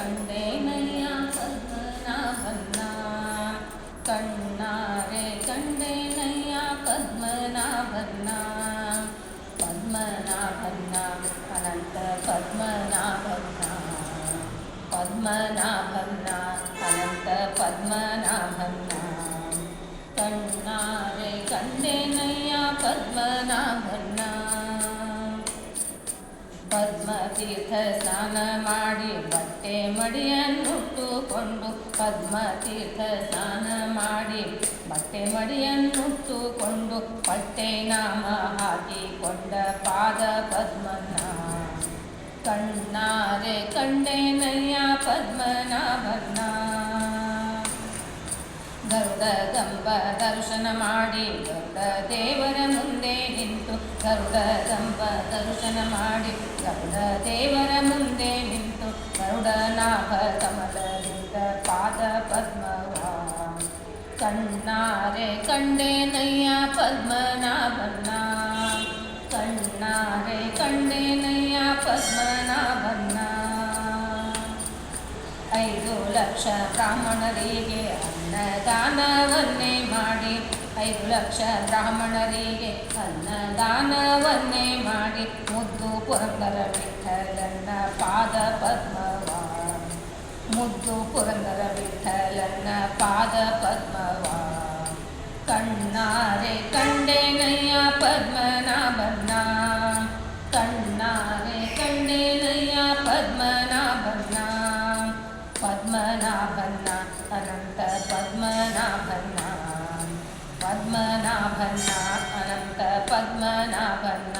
ಕಂಡೇನಯ್ಯ ಪದ್ಮನಾಭನ್ನ ಕಣ್ಣಾರೆ ಕಂಡೇನಯ್ಯ ಪದ್ಮನಾಭನ್ನ ಪದ್ಮನಾಭನ್ನ ಅನಂತ ಪದ್ಮನಾಭನ್ನ ಪದ್ಮನಾಭನ್ನ ಅನಂತ ಪದ್ಮನಾಭನ್ನ ಕಣ್ಣಾರೆ ಕಂಡೇನಯ್ಯ ಪದ್ಮನಾಭನ್ನ ಪದ್ಮತೀರ್ಥ ಸ್ನಾನ ಮಾಡಿ ಬಟ್ಟೆ ಮಡಿಯನ್ನುಟ್ಟುಕೊಂಡು ಪದ್ಮತೀರ್ಥ ಸ್ನಾನ ಮಾಡಿ ಬಟ್ಟೆ ಮಡಿಯನ್ನುಟ್ಟುಕೊಂಡು ಬಟ್ಟೆ ನಾಮ ಹಾಕಿಕೊಂಡ ಪಾದ ಪದ್ಮನ. ಕಣ್ಣಾರೆ ಕಂಡೇನಯ್ಯ ಪದ್ಮನಾಭನ್ನ ದರ್ಶನ ಮಾಡಿ ಗರುಡ ದೇವರ ಮುಂದೆ ನಿಂತು ಗರುಡ ಗಂಬ ದರ್ಶನ ಮಾಡಿ. ಗರುಡ ದೇವರ ಮುಂದೆ ನಿಂತು ಗರುಡನಾಭ ಕಮಲದಿಂದ ಪಾದ ಪದ್ಮವ ಕಣ್ಣಾರೆ ಕಂಡೇನಯ್ಯ ಪದ್ಮನಾಭನ್ನ. ಕಣ್ಣಾರೆ ಕಂಡೇನಯ್ಯ ಪದ್ಮನಾಭನ್ನ. ಐದು ಲಕ್ಷ ಬ್ರಾಹ್ಮಣರಿಗೆ ಅನ್ನದಾನವನ್ನೇ ಮಾಡಿ ಐದು ಲಕ್ಷ ಬ್ರಾಹ್ಮಣರಿಗೆ ಅನ್ನದಾನವನ್ನೇ ಮಾಡಿ, ಮುದ್ದು ಪುರಂದರ ವಿಠಲನ್ನ ಪಾದ ಪದ್ಮವ ಮುದ್ದು ಪುರಂದರ ವಿಠಲನ್ನ ಪಾದ ಪದ್ಮವ ಕಣ್ಣಾರೆ ಕಂಡೇನಯ್ಯ ಪದ್ಮನಾಭನ್ನ ಕಣ್ಣಾರೆ ಕಂಡೇನಯ್ಯ ಪದ್ಮನಾಭನ್ನ ಪದ್ಮನಾಭನ್ನ ಅನಂತ ಪದ್ಮನಾಭನ್ನ ಅನಂತ ಪದ್ಮನಾಭನ್ನ ಕಣ್ಣಾರೆ